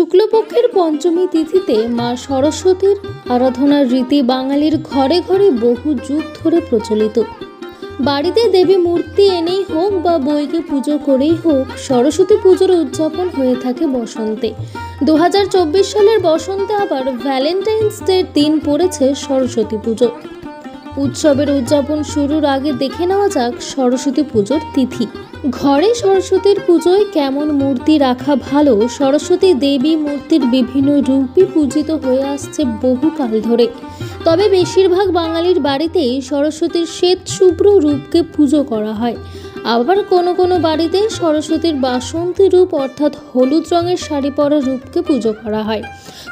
শুক্লপক্ষের পঞ্চমী তিথিতে মা সরস্বতীর আরাধনার রীতি বাঙালির ঘরে ঘরে বহু যুগ ধরে প্রচলিত। বাড়িতে দেবী মূর্তি এনেই হোক বা বইকে পুজো করেই হোক, সরস্বতী পুজোর উদযাপন হয়ে থাকে বসন্তে। দু হাজার চব্বিশ সালের বসন্তে আবার ভ্যালেন্টাইন্স ডের দিন পড়েছে সরস্বতী পুজো। উৎসবের উদযাপন শুরুর আগে দেখে নেওয়া যাক সরস্বতী পুজোর তিথি। ঘরে সরস্বতীর পুজোয় কেমন মূর্তি রাখা ভালো, সরস্বতী দেবী মূর্তির বিভিন্ন রূপই পূজিত হয়ে আসছে বহুকাল ধরে। তবে বেশিরভাগ বাঙালির বাড়িতেই সরস্বতীর শ্বেত শুভ্র রূপকে পুজো করা হয়। আবার কোনো কোনো বাড়িতে সরস্বতীর বাসন্তী রূপ অর্থাৎ হলুদ রঙের শাড়ি পরা রূপকে পুজো করা হয়।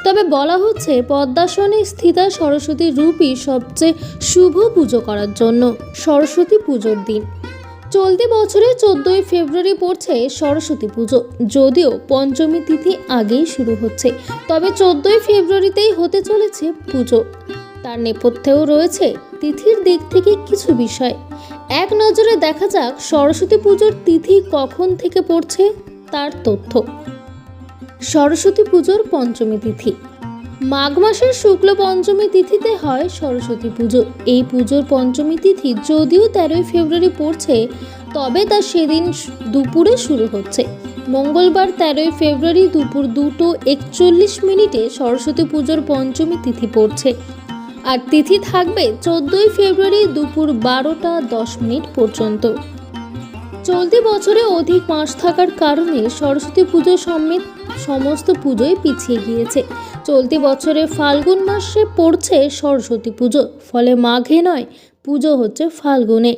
তবে বলা হচ্ছে পদ্মাসনে স্থিতা সরস্বতীর রূপই সবচেয়ে শুভ পুজো করার জন্য সরস্বতী পুজোর দিন। চলতি বছরে চোদ্দই ফেব্রুয়ারি পড়ছে সরস্বতী পুজো, যদিও পঞ্চমী তিথি আগেই শুরু হচ্ছে। তবে চোদ্দই ফেব্রুয়ারিতেই হতে চলেছে পুজো। তার নেপথ্যেও রয়েছে তিথির দিক থেকে কিছু বিষয়। এক নজরে দেখা যাক সরস্বতী পুজোর তিথি কখন থেকে পড়ছে তার তথ্য। সরস্বতী পুজোর পঞ্চমী তিথি। মাঘ মাসের শুক্ল পঞ্চমী তিথিতে হয় সরস্বতী পুজো। এই পুজোর পঞ্চমী তিথি যদিও তেরোই ফেব্রুয়ারি পড়ছে, তবে তা সেদিন দুপুরে শুরু হচ্ছে। মঙ্গলবার তেরোই ফেব্রুয়ারি দুপুর দুটো একচল্লিশ মিনিটে সরস্বতী পুজোর পঞ্চমী তিথি পড়ছে। আর তিথি থাকবে চোদ্দই ফেব্রুয়ারি দুপুর বারোটা দশ মিনিট পর্যন্ত। চলতি বছরে অধিক মাস থাকার কারণে সরস্বতী পুজো সমেত সমস্ত পুজোই পিছিয়ে গিয়েছে। চলতি বছরে ফাল্গুন মাসে পড়ছে সরস্বতী পুজো, ফলে মাঘে নয়, পুজো হচ্ছে ফাল্গুনে।